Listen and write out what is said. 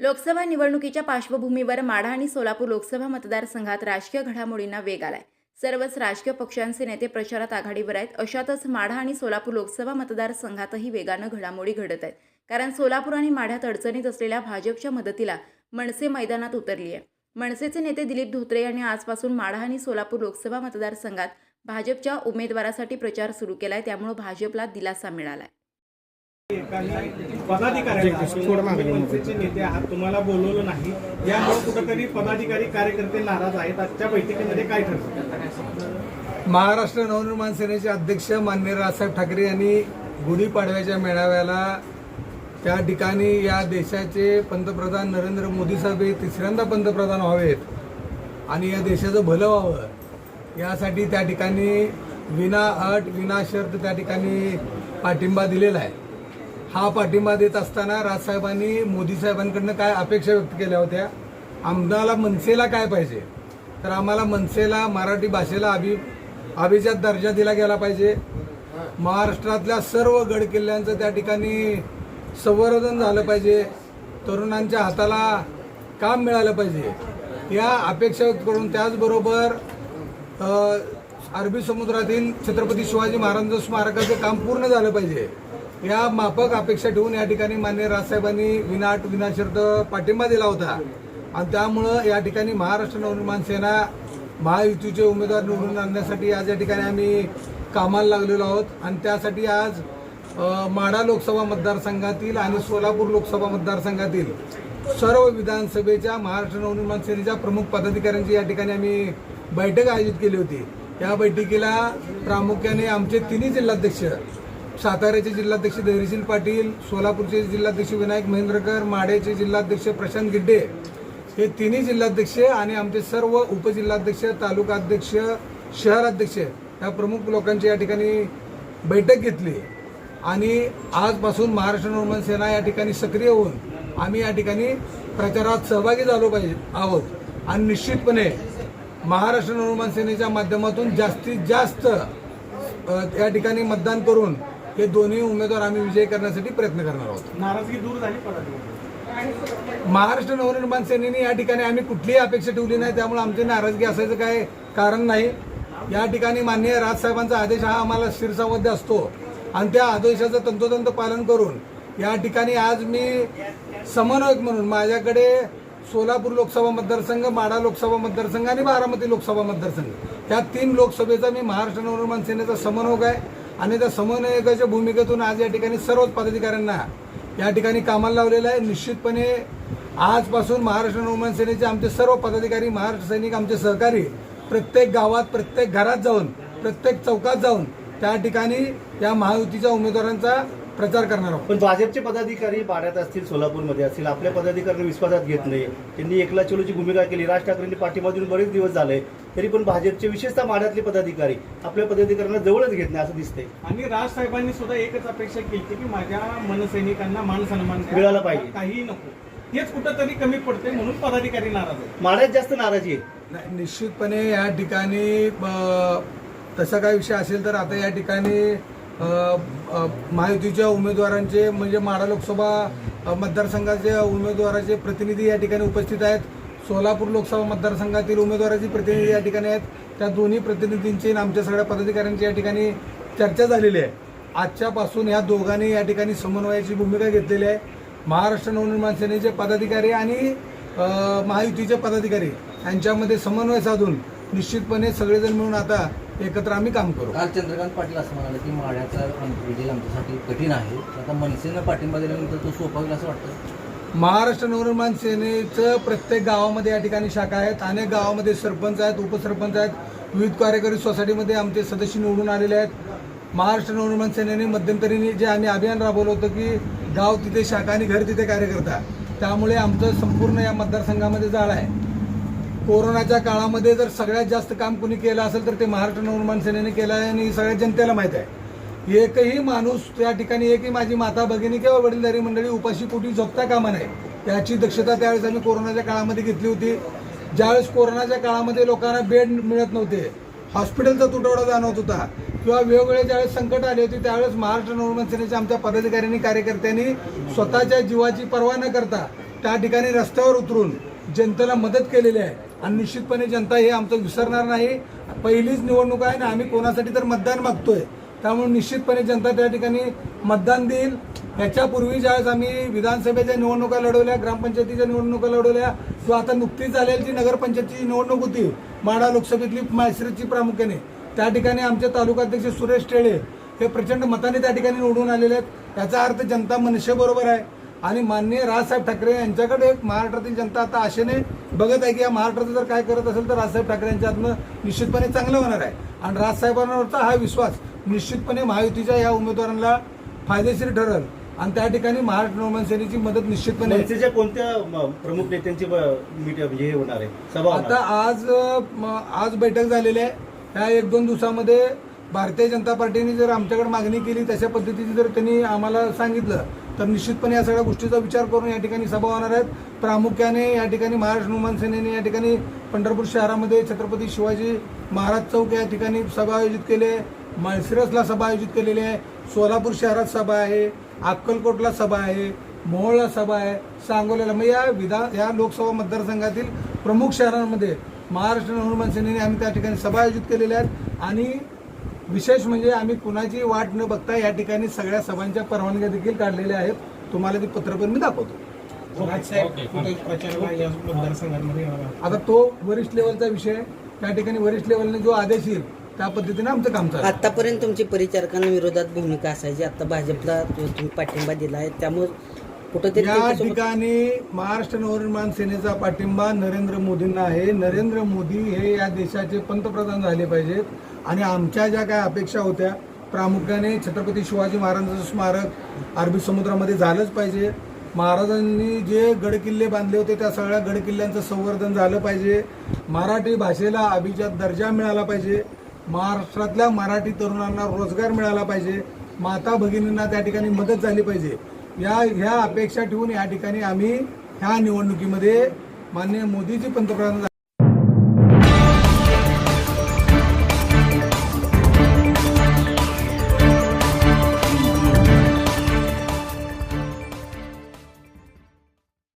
लोकसभा निवडणुकीच्या पार्श्वभूमीवर माढा आणि सोलापूर लोकसभा मतदारसंघात राजकीय घडामोडींना वेग आलाय. सर्वच राजकीय पक्षांचे नेते प्रचारात आघाडीवर आहेत. अशातच माढा आणि सोलापूर लोकसभा मतदारसंघातही वेगानं घडामोडी घडत आहेत. कारण सोलापूर आणि माढ्यात अडचणीत असलेल्या भाजपच्या मदतीला मनसे मैदानात उतरली आहे मनसेचे नेते दिलीप धोत्रे यांनी आजपासून माढा आणि सोलापूर लोकसभा मतदारसंघात भाजपच्या उमेदवारासाठी प्रचार सुरू केलाय. त्यामुळे भाजपला दिलासा मिळालाय. पदाधिकारी मनसेचे नेते आहात तुम्हाला बोलवलं नाही यामुळे कुठेतरी पदाधिकारी कार्यकर्ते नाराज आहेत. आजच्या बैठकीमध्ये काय ठरलं महाराष्ट्र नवनिर्माण सेनेचे अध्यक्ष मान्य राजसाहेब ठाकरे यांनी गुढीपाडव्याच्या मेळाव्याला त्या ठिकाणी या देशाचे पंतप्रधान नरेंद्र मोदी साहेब हे तिसऱ्यांदा पंतप्रधान व्हावेत आणि या देशाचं भलं व्हावं. यासाठी त्या ठिकाणी विना अट विना शर्त त्या ठिकाणी पाठिंबा दिलेला आहे. हा पाठिंबा देत असताना राजसाहेबांनी मोदी साहेबांकडनं काय अपेक्षा व्यक्त केल्या होत्या? आम्हाला मनसेला काय पाहिजे? तर आम्हाला मनसेला मराठी भाषेला अभि अभिजात दर्जा दिला गेला पाहिजे. महाराष्ट्रातल्या सर्व गड किल्ल्यांचं त्या ठिकाणी संवर्धन झालं पाहिजे. तरुणांच्या हाताला काम मिळालं पाहिजे. या अपेक्षा व्यक्त करून त्याचबरोबर अरबी समुद्रातील छत्रपती शिवाजी महाराजांचं स्मारकाचं काम पूर्ण झालं पाहिजे. या माफक अपेक्षा ठेवून या ठिकाणी मान्य राजसाहेबांनी विनाट विनाशर्त पाठिंबा दिला होता. आणि त्यामुळं या ठिकाणी महाराष्ट्र नवनिर्माण सेना महायुतीचे उमेदवार निवडून आणण्यासाठी आज या ठिकाणी आम्ही कामाला लागलेलो आहोत. आणि त्यासाठी आज माढा लोकसभा मतदारसंघातील आणि सोलापूर लोकसभा मतदारसंघातील सर्व विधानसभेच्या महाराष्ट्र नवनिर्माण सेनेच्या प्रमुख पदाधिकाऱ्यांची या ठिकाणी आम्ही बैठक आयोजित केली होती. या बैठकीला प्रामुख्याने आमचे तिन्ही जिल्हाध्यक्ष साताऱ्याचे जिल्हाध्यक्ष धैर्यशील पाटील सोलापूरचे जिल्हाध्यक्ष विनायक महेंद्रकर माडेचे जिल्हाध्यक्ष प्रशांत गिड्डे हे तिन्ही जिल्हाध्यक्ष आणि आमचे सर्व उपजिल्हाध्यक्ष तालुकाध्यक्ष शहराध्यक्ष या प्रमुख लोकांची या ठिकाणी बैठक घेतली. आणि आजपासून महाराष्ट्र नवमन सेना या ठिकाणी सक्रिय होऊन आम्ही या ठिकाणी प्रचारात सहभागी झालो पाहिजे आहोत. आणि निश्चितपणे महाराष्ट्र नवनिर्माण सेनेच्या माध्यमातून जास्तीत जास्त या ठिकाणी मतदान करून हे दोन्ही उमेदवार आम्ही विजयी करण्यासाठी प्रयत्न करणार आहोत. नाराजगी दूर झाली महाराष्ट्र नवनिर्माण सेनेने या ठिकाणी आम्ही कुठलीही अपेक्षा ठेवली नाही त्यामुळे आमची नाराजगी असायचं काय कारण नाही. या ठिकाणी माननीय राजसाहेबांचा आदेश हा आम्हाला शिरसावध्य असतो. आणि त्या आदेशाचं तंतोतंत पालन करून या ठिकाणी आज मी समन्वयक म्हणून माझ्याकडे सोलापूर लोकसभा मतदारसंघ माढा लोकसभा मतदारसंघ आणि बारामती लोकसभा मतदारसंघ या तीन लोकसभेचा मी महाराष्ट्र नवनिर्माण सेनेचा समन्वयक आहे. आणि त्या समन्वयकाच्या भूमिकेतून आज या ठिकाणी सर्वच पदाधिकाऱ्यांना या ठिकाणी कामाला लावलेलं आहे. निश्चितपणे आजपासून महाराष्ट्र नवमान सेनेचे आमचे सर्व पदाधिकारी महाराष्ट्र सैनिक आमचे सहकारी प्रत्येक गावात प्रत्येक घरात जाऊन प्रत्येक चौकात जाऊन त्या ठिकाणी या महायुतीच्या उमेदवारांचा प्रचार करणार आहोत. पण भाजपचे पदाधिकारी पाड्यात असतील सोलापूरमध्ये असतील आपल्या पदाधिकाऱ्यांना विश्वासात घेत नाही. त्यांनी एकला चलोची भूमिका केली राज ठाकरेंनी पाठिंबा देऊन बरेच दिवस झाले तरी पण भाजपचे विशेषतः माड्यातले पदाधिकारी आपल्या पदाधिकाऱ्यांना जवळच घेत नाही असं दिसतंय. आणि राज साहेबांनी सुद्धा एकच अपेक्षा केली की माझ्या मनसैनिकांना मान सन्मान. मिळाला पाहिजे. काहीही नको. हेच कुठंतरी कमी पडते म्हणून पदाधिकारी नाराज आहेत. माड्यात जास्त नाराजी आहे. नाही, निश्चितपणे या ठिकाणी तसा काय विषय असेल तर आता या ठिकाणी महायुतीच्या उमेदवारांचे म्हणजे माढा लोकसभा मतदारसंघाच्या उमेदवाराचे प्रतिनिधी या ठिकाणी उपस्थित आहेत. सोलापूर लोकसभा मतदारसंघातील उमेदवाराचे प्रतिनिधी या ठिकाणी आहेत. त्या दोन्ही प्रतिनिधींची आमच्या सगळ्या पदाधिकाऱ्यांची या ठिकाणी चर्चा झालेली आहे. आजच्यापासून या दोघांनी या ठिकाणी समन्वयाची भूमिका घेतलेली आहे. महाराष्ट्र नवनिर्माण सेनेचे पदाधिकारी आणि महायुतीचे पदाधिकारी यांच्यामध्ये समन्वय साधून निश्चितपणे सगळेजण मिळून आता एकत्र आम्ही काम करू. काल चंद्रकांत पाटील असं म्हणाले की आम- विजय आमच्यासाठी कठीण आहे. आता मनसेनं पाठिंबा दिल्यानंतर तो सोपा होईल असं वाटतं? महाराष्ट्र नवनिर्माण सेनेचं प्रत्येक गावामध्ये या ठिकाणी शाखा आहेत. अनेक गावामध्ये सरपंच आहेत उपसरपंच आहेत. विविध कार्यकारी सोसायटीमध्ये आमचे सदस्य निवडून आलेले आहेत. महाराष्ट्र नवनिर्माण सेनेने मध्यंतरीने जे आम्ही अभियान राबवलं होतं की गाव तिथे शाखा आणि घर तिथे कार्यकर्ता त्यामुळे आमचं संपूर्ण या मतदारसंघामध्ये जाळ आहे. कोरोनाच्या काळामध्ये जर सगळ्यात जास्त काम कुणी केलं असेल तर ते महाराष्ट्र नवनिर्माण सेनेने केलं आहे आणि सगळ्या जनतेला माहीत आहे. एकही माणूस त्या ठिकाणी एकही माझी माता भगिनी किंवा वडीलधारी मंडळी उपाशी पोटी झोपता कामा नाही याची दक्षता त्यावेळेस आम्ही कोरोनाच्या काळामध्ये घेतली होती. ज्यावेळेस कोरोनाच्या काळामध्ये लोकांना बेड मिळत नव्हते हॉस्पिटलचा तुटवडा जाणवत होता किंवा वेगवेगळे ज्यावेळेस संकट आले होते त्यावेळेस महाराष्ट्र नवनिर्माण सेनेच्या आमच्या पदाधिकाऱ्यांनी कार्यकर्त्यांनी स्वतःच्या जीवाची पर्वा न करता त्या ठिकाणी रस्त्यावर उतरून जनतेला मदत केलेली आहे. आणि निश्चितपणे जनता हे आमचं विसरणार नाही. पहिलीच निवडणूक आहे ना आम्ही कोणासाठी तर मतदान मागतोय. त्यामुळे निश्चितपणे जनता त्या ठिकाणी मतदान देईल. याच्यापूर्वी ज्यावेळेस आम्ही विधानसभेच्या निवडणुका लढवल्या ग्रामपंचायतीच्या निवडणुका लढवल्या किंवा आता नुकतीच झालेली जी नगरपंचायतीची निवडणूक होती माडा लोकसभेतली मायश्रीची प्रामुख्याने त्या ठिकाणी आमचे तालुकाध्यक्ष सुरेश टेळे हे प्रचंड मताने त्या ठिकाणी निवडून आलेले आहेत. याचा अर्थ जनता मनुष्यबरोबर आहे. आणि माननीय राजसाहेब ठाकरे यांच्याकडे महाराष्ट्रातील जनता आता आशेने बघत आहे की या महाराष्ट्राचं जर काय करत असेल तर राजसाहेब ठाकरे यांच्या हातनं निश्चितपणे चांगलं होणार आहे. आणि राजसाहेबांवरचा हा विश्वास निश्चितपणे महायुतीच्या या उमेदवारांना फायदेशीर ठरेल. आणि त्या ठिकाणी महाराष्ट्र नवमान सेनेची मदत निश्चितपणे मनसेच्या कोणत्या प्रमुख नेत्यांची हे होणार आहे? सभा आता? आज आज बैठक झालेली आहे. ह्या एक दोन दिवसामध्ये भारतीय जनता पार्टीने जर आमच्याकडे मागणी केली तशा पद्धतीची जर त्यांनी आम्हाला सांगितलं तर निश्चितपणे या सगळ्या गोष्टीचा विचार करून या ठिकाणी सभा होणार आहेत. प्रामुख्याने या ठिकाणी महाराष्ट्र हनुमान सेनेने या ठिकाणी पंढरपूर शहरामध्ये छत्रपती शिवाजी महाराज चौक या ठिकाणी सभा आयोजित केली आहे. माळशिरसला सभा आयोजित केलेली आहे. सोलापूर शहरात सभा आहे. अक्कलकोटला सभा आहे. मोहोळला सभा आहे. सांगोल्याला मग या विधान या लोकसभा मतदारसंघातील प्रमुख शहरांमध्ये महाराष्ट्र हनुमान सेनेने आम्ही त्या ठिकाणी सभा आयोजित केलेल्या आहेत. आणि विशेष म्हणजे आम्ही कुणाची वाट न बघता या ठिकाणी सगळ्या सभांच्या परवानग्या देखील काढलेल्या आहेत. तुम्हाला ती पत्र पण मी दाखवतो. कुठे? आता तो वरिष्ठ लेवलचा विषय आहे. त्या ठिकाणी वरिष्ठ लेवलने जो आदेश येईल त्या पद्धतीने आमचं काम चालू. आतापर्यंत तुमची परिचारकांविरोधात भूमिका असायची. आता भाजपला तु- तुम्ही पाठिंबा दिला आहे त्यामुळे कुठंतरी या ठिकाणी महाराष्ट्र नवनिर्माण सेनेचा पाठिंबा नरेंद्र मोदींना आहे. नरेंद्र मोदी हे या देशाचे पंतप्रधान झाले पाहिजेत. आणि आमच्या ज्या काय अपेक्षा होत्या प्रामुख्याने छत्रपती शिवाजी महाराजांचं स्मारक अरबी समुद्रामध्ये झालंच पाहिजे. महाराजांनी जे गडकिल्ले बांधले होते त्या सगळ्या गडकिल्ल्यांचं संवर्धन झालं पाहिजे. मराठी भाषेला अभिजात दर्जा मिळाला पाहिजे. महाराष्ट्रातल्या मराठी तरुणांना रोजगार मिळाला पाहिजे. माता भगिनींना त्या ठिकाणी मदत झाली पाहिजे. या ह्या अपेक्षा ठेवून या ठिकाणी आम्ही ह्या निवडणुकीमध्ये माननीय मोदीजी पंतप्रधान